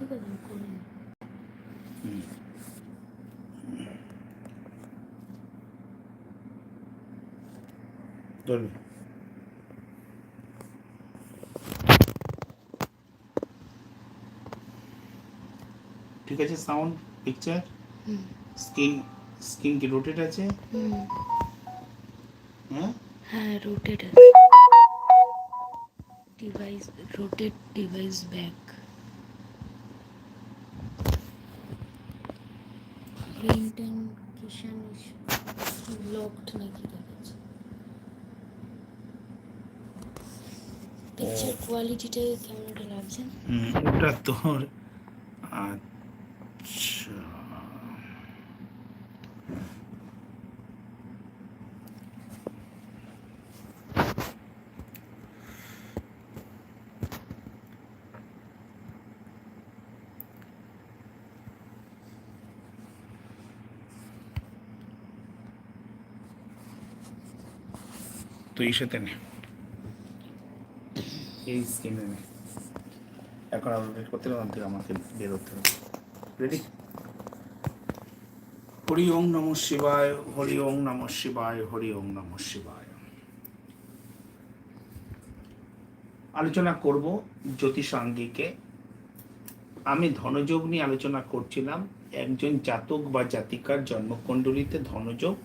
ঠিক আছে করে নিই। ঠিক আছে সাউন্ড পিকচার স্ক্রিন স্ক্রিন কি রোটেট আছে? হ্যাঁ? হ্যাঁ rotate device rotate device back and Kisan locked নাকি দেখাচ্ছে পিকচার কোয়ালিটিটা কেমন লাগছে? হুম, ওটা তোর তো এই সাথে নে। এই স্কিমে নে। এখন করতে থেকে আমাকে বেরোতে হবে। রেডি হরি ওং নম শিবায় হরি ওং নম শিবায় হরি ওং নম শিবায়। আলোচনা করব জ্যোতিষাঙ্গিকে। আমি ধনযোগ নিয়ে আলোচনা করছিলাম। একজন জাতক বা জাতিকার জন্মকুণ্ডলিতে ধনযোগ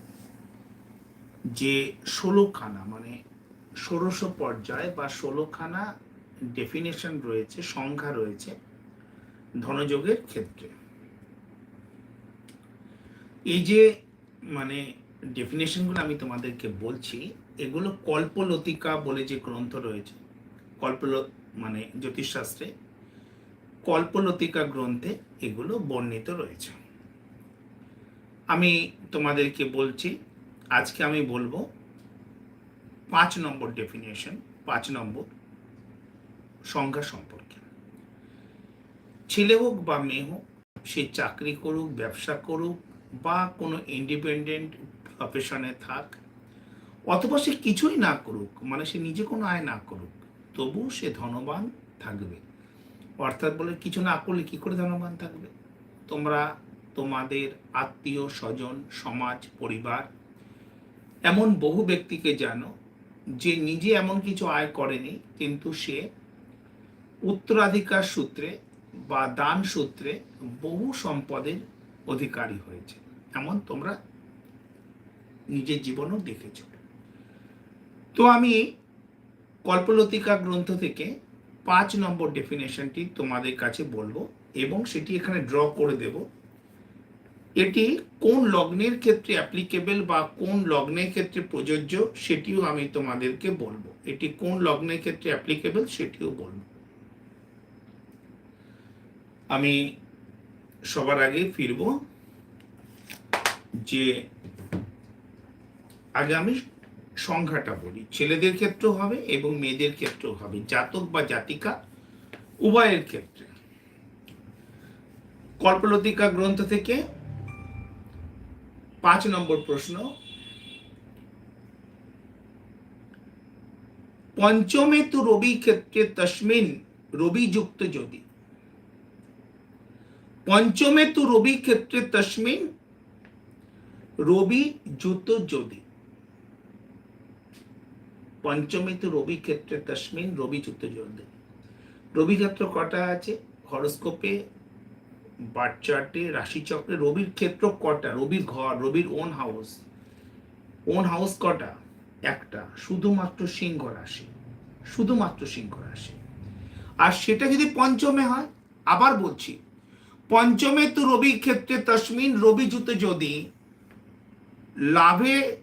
যে ষোলোখানা মানে ষোড়শ পর্যায় বা ষোলোখানা ডেফিনেশন রয়েছে, সংখ্যা রয়েছে ধনযোগের ক্ষেত্রে। এই যে মানে ডেফিনেশনগুলো আমি তোমাদেরকে বলছি, এগুলো কল্পলতিকা বলে যে গ্রন্থ রয়েছে, কল্পল মানে জ্যোতিষশাস্ত্রে কল্পলতিকা গ্রন্থে এগুলো বর্ণিত রয়েছে। আমি তোমাদেরকে বলছি আজকে আমি বলব পাঁচ নম্বর ডেফিনেশন পাঁচ নম্বর সংখ্যা সম্পর্কে। ছেলে হোক বা মেয়ে হোক, সে চাকরি করুক, ব্যবসা করুক, বা কোনো ইন্ডিপেন্ডেন্ট প্রফেশনে থাক, অথবা সে কিছুই না করুক মানে সে নিজে কোনো আয় না করুক, তবু সে ধনবান থাকবে। অর্থাৎ বলে কিছু না করলে কি করে ধনবান থাকবে? তোমরা তোমাদের আত্মীয় স্বজন, সমাজ, পরিবার এমন বহু ব্যক্তিকে জানো, যে নিজে এমন কিছু আয় করেনি, কিন্তু সে উত্তরাধিকার সূত্রে বা দান সূত্রে বহু সম্পদের অধিকারী হয়েছে। এমন তোমরা নিজের জীবনও দেখেছ। তো আমি কল্পলতিকা গ্রন্থ থেকে পাঁচ নম্বর ডেফিনেশনটি তোমাদের কাছে বলব এবং সেটি এখানে ড্র করে দেব। এটি কোন লগ্নের ক্ষেত্রে অ্যাপ্লিকেবল বা কোন লগ্নের ক্ষেত্রে প্রযোজ্য সেটিও আমি তোমাদেরকে বলব। এটি কোন লগ্নের ক্ষেত্রে অ্যাপ্লিকেবল সেটিও বলব। আমি সবার আগে ফিরব যে আগে আমি সংখ্যাটা বলি। ছেলেদের ক্ষেত্রেও হবে এবং মেয়েদের ক্ষেত্রেও হবে, জাতক বা জাতিকা উভয়ের ক্ষেত্রে। কল্পলতিকা গ্রন্থ থেকে পাঁচ নম্বর প্রশ্ন। পঞ্চমে তো রবি ক্ষেত্রে তস্মিন, রবি যুক্ত যদি। পঞ্চমে তো রবি ক্ষেত্রে তস্মিন, রবি যুত যদি। পঞ্চমে তো রবি ক্ষেত্রে তস্মিন, রবি যুক্ত যদি। রবি ক্ষেত্র কটা আছে? হরস্কোপে বার্থ চার্টে রাশিচক্রে রবির ক্ষেত্র কটা? রবির ঘর, রবির ওন হাউস ওন হাউস কটা? একটা। শুধুমাত্র সিংহ রাশি। শুধুমাত্র সিংহ রাশি। আর সেটা যদি পঞ্চমে হয়, আবার বলছি, পঞ্চমে তো রবি ক্ষেত্রে তসমিন, রবি জুতে যদি লাভে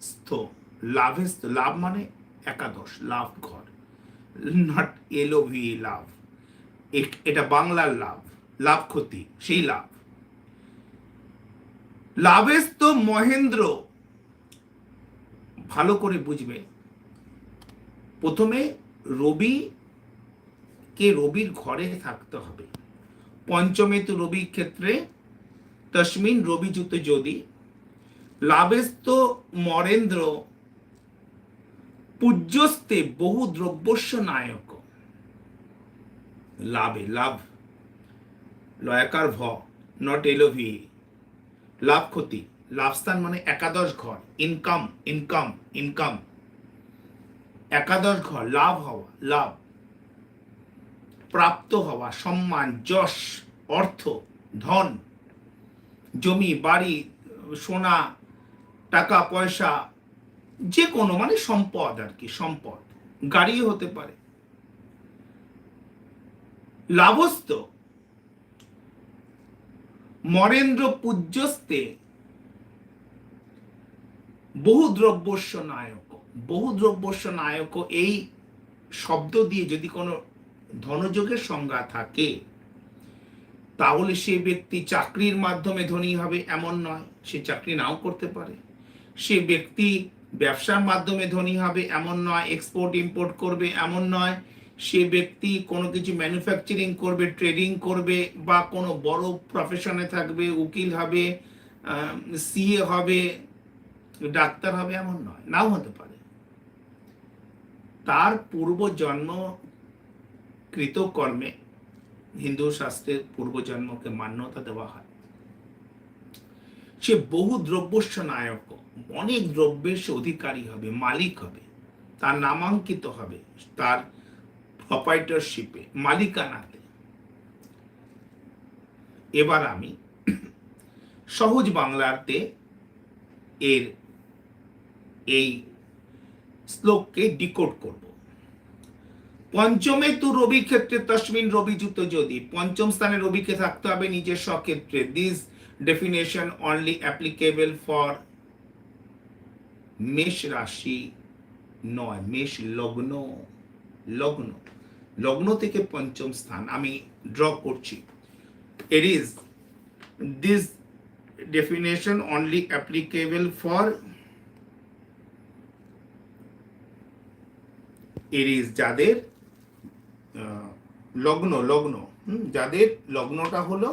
স্থ লাভে লাভ মানে একাদশ, লাভ ঘর নট এলো ভি লাভ। এটা বাংলার লাভ। লাভ ক্ষতি, সেই লাভ। লাভেস তো মহেন্দ্র, ভালো করে বুঝবে। প্রথমে রবি, কে রবির ঘরে থাকতে হবে। পঞ্চমে তো রবি ক্ষেত্রে তসমিন রবি যুত যদি। লাভেস্ত মরেন্দ্র, পূজ্যস্তে বহু দ্রব্যস্য নায়ক। লাভে, লাভ। লয়াকার ভ নট এলোভি লাভ ক্ষতি লাভস্থান মানে একাদশ ঘর ইনকাম ইনকাম ইনকাম একাদশ ঘর, লাভ হওয়া, লাভ। প্রাপ্ত হওয়া, সম্মান, যশ, অর্থ, ধন। জমি, বাড়ি, সোনা, টাকা, পয়সা যে কোনো মানে সম্পদ আর কি, সম্পদ। গাড়িও হতে পারে। লাভস্থ মরেন্দ্র পূজ্যস্তে বহু দ্রব্যস্য নায়ক। বহু দ্রব্যস্য নায়ক এই শব্দ দিয়ে যদি কোনো ধনযোগের সংজ্ঞা থাকে, তাহলে সে ব্যক্তি চাকরির মাধ্যমে ধনী হবে, এমন নয়। সে চাকরি নাও করতে পারে। সে ব্যক্তি ব্যবসার মাধ্যমে ধনী হবে, এমন নয়। এক্সপোর্ট, ইম্পোর্ট করবে, এমন নয়। সে ব্যক্তি কোনো কিছু ম্যানুফ্যাকচারিং করবে ট্রেডিং করবে বা কোনো বড় প্রফেশনে থাকবে, উকিল হবে সিএ হবে, ডাক্তার হবে এমন নয়, নাও হতে পারে। তার পূর্ব জন্ম কৃতকর্মে হিন্দু শাস্ত্রের পূর্বজন্মকে মান্যতা দেওয়া হয়। সে বহু দ্রব্যস্য নায়ক, অনেক দ্রব্যের সে অধিকারী হবে, মালিক হবে, তার নামাঙ্কিত হবে, তার প্রপাইটারশিপে মালিকানাতে। এবার আমি সহজ বাংলাতে এর এই শ্লোককে ডিকোড করব। পঞ্চমে তু রবি ক্ষেত্রে তসমিন রবি যদি, পঞ্চম স্থানে রবিকে থাকতে হবে নিজের স্বক্ষেত্রে। This definition only applicable for মেষ রাশি নয়, মেষ লগ্ন লগ্ন। লগ্ন থেকে পঞ্চম স্থান আমি ড্র করছি। It is this definition only applicable for is যাদের লগ্ন লগ্ন যাদের লগ্নটা হলো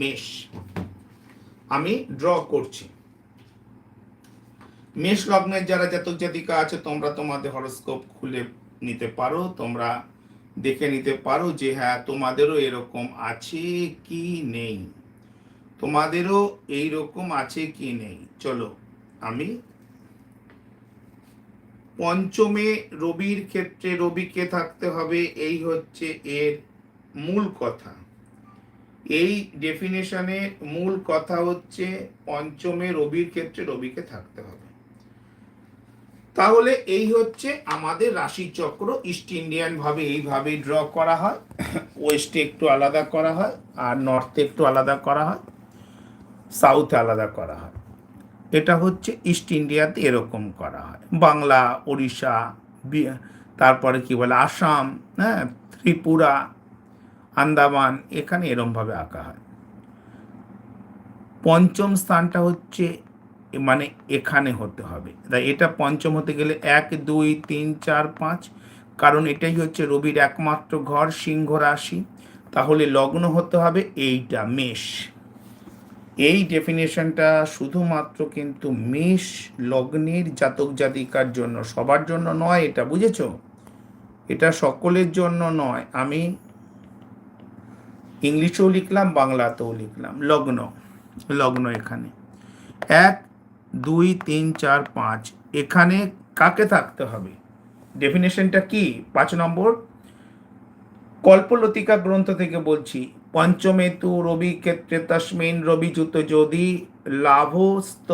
মেষ। আমি ড্র করছি। মেষ লগ্নের যারা জাতক জাতিকা আছে, তোমরা তোমাদের হরস্কোপ খুলে নিতে পারো, তোমরা দেখে নিতে পারো যে হ্যাঁ তোমাদেরও এরকম আছে কি নেই। তোমাদেরও এই রকম আছে কি নেই। চলো, আমি পঞ্চমে রবির ক্ষেত্রে রবিকে থাকতে হবে, এই হচ্ছে এর মূল কথা। এই ডেফিনেশনের মূল কথা হচ্ছে পঞ্চমে রবির ক্ষেত্রে রবিকে থাকতে হবে। তাহলে এই হচ্ছে আমাদের রাশি চক্র ইস্ট ইন্ডিয়ান ভাবে এইভাবে ড্র করা হয়। ওয়েস্টে একটু আলাদা করা হয় আর নর্থে একটু আলাদা করা হয়। সাউথে আলাদা করা হয়। এটা হচ্ছে ইস্ট ইন্ডিয়াতে এরকম করা হয়। বাংলা, ওড়িশা তারপরে কি বলে, আসাম হ্যাঁ ত্রিপুরা, আন্দামান, এখানে এরমভাবে আঁকা হয়। পঞ্চম স্থানটা হচ্ছে মানে এখানে হতে হবে। তাই এটা পঞ্চম হতে গেলে এক, দুই, তিন, চার, পাঁচ। কারণ এটাই হচ্ছে রবির একমাত্র ঘর, সিংহ রাশি। তাহলে লগ্ন হতে হবে এইটা, মেষ। এই ডেফিনেশনটা শুধুমাত্র কিন্তু মেষ লগ্নের জাতক জাতিকার জন্য, সবার জন্য নয় এটা, বুঝেছ? এটা সকলের জন্য নয়। আমি ইংলিশেও লিখলাম, বাংলাতেও লিখলাম। লগ্ন লগ্ন এখানে। এক দুই, তিন, চার, পাঁচ। এখানে কাকে থাকতে হবে? ডেফিনেশনটা কি? পাঁচ নম্বর। কল্পলতিকা গ্রন্থ থেকে বলছি পঞ্চমে তু রবি ক্ষেত্রে তস্মিন, রবি যদি লাভস্ত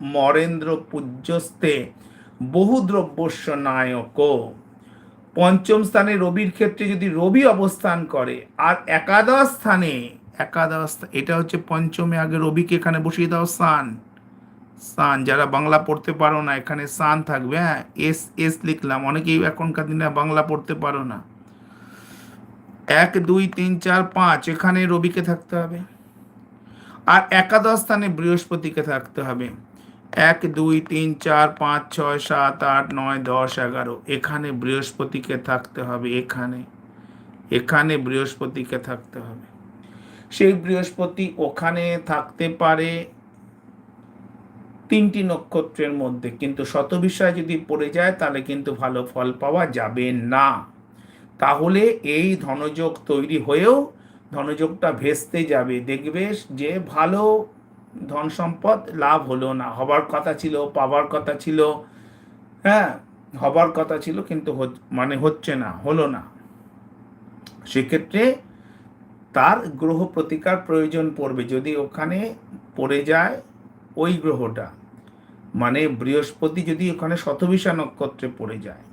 মরেন্দ্র পূজ্যস্তে বহু দ্রব্যস্য নায়ক। পঞ্চম স্থানে রবির ক্ষেত্রে যদি রবি অবস্থান করে, আর একাদশ স্থানে, একাদশ এটা হচ্ছে পঞ্চমে আগে রবিকে এখানে বসিয়ে দাও স্থান। সান যারা বাংলা পড়তে পারো না, এখানে সান থাকবে হ্যাঁ এস এস লিখলাম, অনেকেই এখনকার দিনে বাংলা পড়তে পারো না। এক, দুই, তিন, চার, পাঁচ, এখানে রবিকে থাকতে হবে। আর একাদশ স্থানে বৃহস্পতিকে থাকতে হবে। এক, দুই, তিন, চার, পাঁচ, ছয়, সাত, আট, নয়, দশ, এগারো, এখানে বৃহস্পতিকে থাকতে হবে, এখানে এখানে বৃহস্পতিকে থাকতে হবে। সেই বৃহস্পতি ওখানে থাকতে পারে তিনটি নক্ষত্রের মধ্যে, কিন্তু শতবিষয় যদি পড়ে যায়, তাহলে কিন্তু ভালো ফল পাওয়া যাবে না। তাহলে এই ধনযোগ তৈরি হয়েও ধনযোগটা ভেস্তে যাবে। দেখবে যে ভালো ধন সম্পদ লাভ হলো না। হবার কথা ছিল পাবার কথা ছিল হ্যাঁ হবার কথা ছিল, কিন্তু মানে হচ্ছে না, হলো না। সেক্ষেত্রে তার গ্রহ প্রতিকার প্রয়োজন পড়বে। যদি ওখানে পড়ে যায় ওই গ্রহটা। মানে বৃহস্পতি যদি ওখানে শতভিষা নক্ষত্রে পড়ে যায়,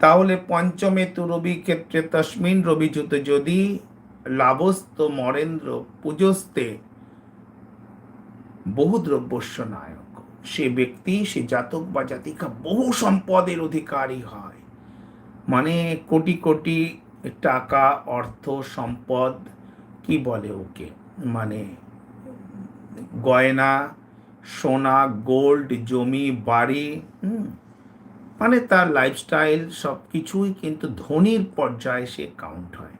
তাহলে পঞ্চমে তু রবি ক্ষেত্রে তস্মিন রবি যুত যদি লাভস্ত মরেন্দ্র পুজস্তে বহু দ্রব্যস্য নায়ক। সে ব্যক্তি, সে জাতক বা জাতিকা বহু সম্পদের অধিকারী হয়। মানে কোটি কোটি টাকা, অর্থ, সম্পদ, কি বলে ওকে? মানে গয়না সোনা গোল্ড জমি, বাড়ি মানে তার লাইফস্টাইল সব কিছুই কিন্তু ধনির পর্যায়ে সে কাউন্ট হয়।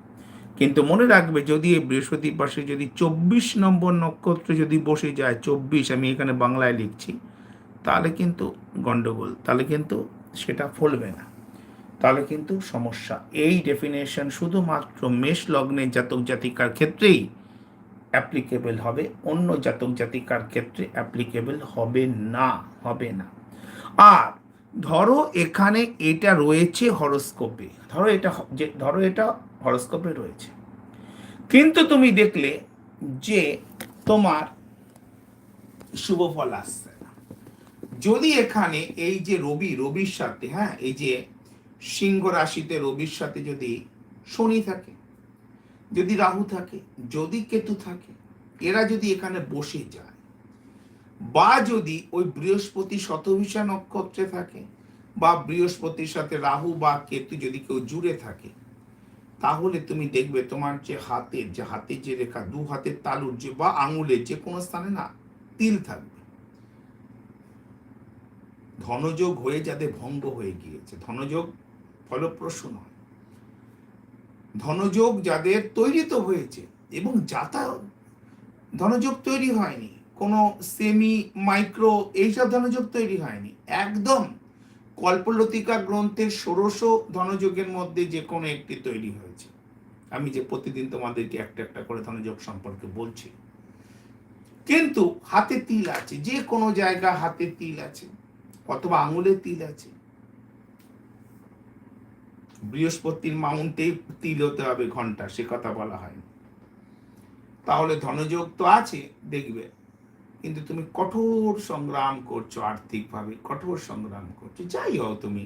কিন্তু মনে রাখবে, যদি এই বৃহস্পতি পাশে যদি চব্বিশ নম্বর নক্ষত্রে যদি বসে যায়, চব্বিশ, আমি এখানে বাংলায় লিখছি, তাহলে কিন্তু গন্ডগোল, তাহলে কিন্তু সেটা ফলবে না। তাহলে কিন্তু সমস্যা। এই ডেফিনেশন শুধুমাত্র মেষ লগ্নের জাতক জাতিকার ক্ষেত্রেই অ্যাপ্লিকেবল হবে, অন্য জাতক জাতিকার ক্ষেত্রে অ্যাপ্লিকেবল হবে না হবে না। আর ধরো এখানে এটা রয়েছে হরস্কোপে ধরো এটা যে, ধরো এটা হরস্কোপে রয়েছে। কিন্তু তুমি দেখলে যে তোমার শুভ ফল আসছে না। যদি এখানে এই যে রবি, রবির সাথে হ্যাঁ এই যে সিংহ রাশিতে রবির সাথে যদি শনি থাকে যদি রাহু থাকে, যদি কেতু থাকে, এরা যদি এখানে বসে যায়, বা যদি ওই বৃহস্পতি শতভিষা নক্ষত্রে থাকে, বা বৃহস্পতির সাথে রাহু বা কেতু যদি কেউ জুড়ে থাকে, তাহলে তুমি দেখবে তোমার যে হাতের যে হাতের যে রেখা, দু হাতের তালুর যে বা আঙুলের যে কোনো স্থানে না, তিল থাকবে। ধনযোগ হয়ে যাদের ভঙ্গ হয়ে গিয়েছে, ধনযোগ ফলপ্রসূ নয়। ধনযোগ যাদের তৈরি তো হয়েছে এবং যাতায়াত, ধনযোগ তৈরি হয়নি। কোনো সেমি মাইক্রো এইসব ধনযোগ তৈরি হয়নি। একদম কল্পলতিকা গ্রন্থের ষোড়শ ধনযোগের মধ্যে যে কোনো একটি তৈরি হয়েছে। আমি যে প্রতিদিন তোমাদেরকে একটা একটা করে ধনযোগ সম্পর্কে বলছি। কিন্তু হাতে তিল আছে, যে কোনো জায়গা হাতে তিল আছে, অথবা আঙুলে তিল আছে। বৃহস্পতির মাউন্টে তিল হতে হবে ঘণ্টা, সে কথা বলা হয়নি। তাহলে ধনযোগ তো আছে, দেখবে। কিন্তু তুমি কঠোর সংগ্রাম করছ আর্থিকভাবে, কঠোর সংগ্রাম করছ। যাই হও তুমি।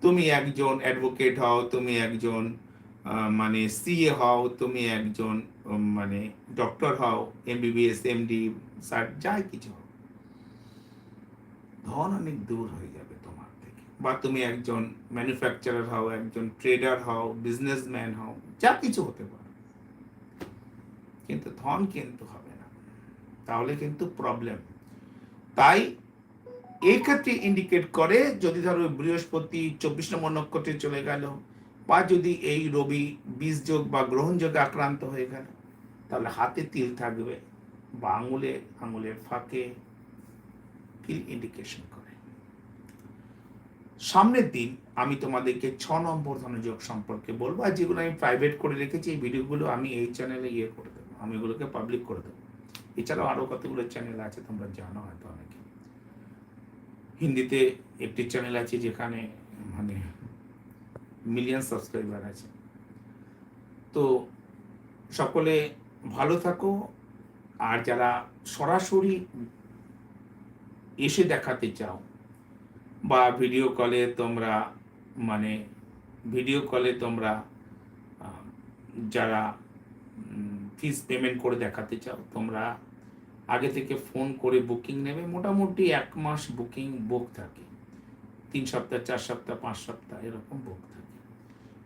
তুমি একজন অ্যাডভোকেট হও, তুমি একজন মানে সিএ হও, তুমি একজন মানে ডক্টর হও এমবিবিএস এমডি স্যার যাই কিছু হও। ধন অনেক দূর হয়ে থেকে বা তুমি একজন ম্যানুফ্যাকচারার হও, একজন ট্রেডার হও বিজনেসম্যান হও, যা কিছু হতে পারে। কিন্তু ধন কিন্তু হবে না। তাহলে কিন্তু প্রবলেম তাই এই ক্ষেত্রে ইন্ডিকেট করে যদি ধরো বৃহস্পতি চব্বিশ নম্বর নক্ষত্রে চলে গেল, বা যদি এই রবি বীজ যোগ বা গ্রহণ যোগে আক্রান্ত হয়ে গেল, তাহলে হাতে তিল থাকবে, বা আঙুলে, আঙুলের ফাঁকে তিল ইন্ডিকেশন করে। সামনের দিন আমি তোমাদেরকে ছ নম্বর ধনযোগ সম্পর্কে বলব, আর যেগুলো আমি প্রাইভেট করে রেখেছি, এই ভিডিওগুলো আমি এই চ্যানেলে ইয়ে করে দেবো। আমি এগুলোকে পাবলিক করে দেবো। এছাড়াও আরও কতগুলো চ্যানেল আছে তোমরা জানো হয়তো অনেকে। হিন্দিতে একটি চ্যানেল আছে যেখানে মানে মিলিয়ন সাবস্ক্রাইবার আছে। তো সকলে ভালো থাকো, আর যারা সরাসরি এসে দেখাতে চাও বা ভিডিও কলে তোমরা মানে ভিডিও কলে তোমরা যারা ফিস পেমেন্ট করে দেখাতে চাও, তোমরা আগে থেকে ফোন করে বুকিং নেবে। মোটামুটি এক মাস বুকিং বুক থাকে। তিন সপ্তাহ, চার সপ্তাহ, পাঁচ সপ্তাহ এরকম বুক থাকে।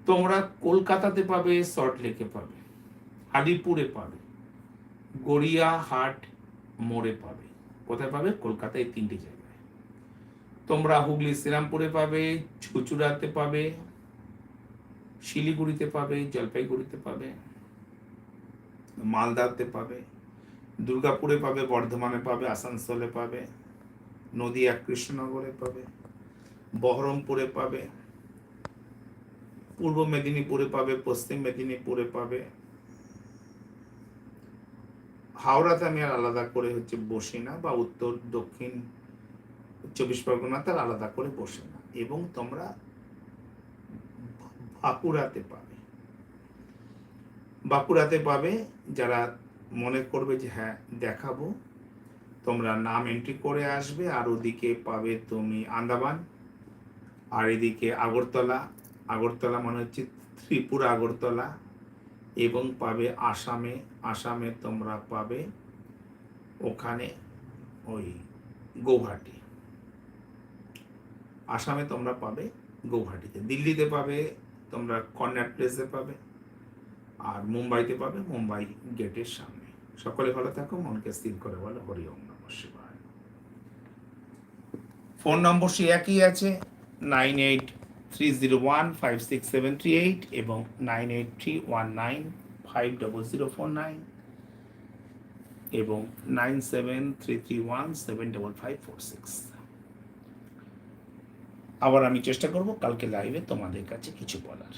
তোমরা কলকাতাতে পাবে সল্ট লেকে পাবে আলিপুরে পাবে, গড়িয়াহাট মোড়ে পাবে। কোথায় পাবে? কলকাতায় তিনটি জায়গায়। তোমরা হুগলি শ্রীরামপুরে পাবে, চুচুড়াতে পাবে, শিলিগুড়িতে পাবে, জলপাইগুড়িতে পাবে, মালদাতে পাবে, দুর্গাপুরে পাবে, বর্ধমানে পাবে, আসানসোলে পাবে, নদিয়া, কৃষ্ণনগরে পাবে, বহরমপুরে পাবে, পূর্ব মেদিনীপুরে পাবে, পশ্চিম মেদিনীপুরে পাবে। হাওড়াতে আমি আর আলাদা করে হচ্ছে বসি না বা উত্তর, দক্ষিণ চব্বিশ পরগনা তার আলাদা করে বসে না। এবং তোমরা বাঁকুড়াতে পাবে। বাঁকুড়াতে পাবে, যারা মনে করবে যে হ্যাঁ দেখাবো। তোমরা নাম এন্ট্রি করে আসবে, আর ওদিকে পাবে তুমি আন্দামান, আর এদিকে আগরতলা। আগরতলা মানে হচ্ছে ত্রিপুরা আগরতলা। এবং পাবে আসামে। আসামে তোমরা পাবে ওখানে ওই গৌহাটি আসামে তোমরা পাবে গৌহাটিতে দিল্লিতে পাবে, তোমরা কর্নাট প্লেসে পাবে, আর মুম্বাইতে পাবে, মুম্বাই গেটের সামনে। সকলে ভালো থাকো, মনকে স্থির করে বলো, হরি ওম নমঃ শিবায়। ফোন নম্বর সে একই আছে, nine eight three zero one five six seven three eight এবং nine eight three one nine five double zero four nine এবং nine seven three three one seven double five four six. আবার আমি চেষ্টা করব কালকে লাইভে তোমাদের কাছে কিছু বলার।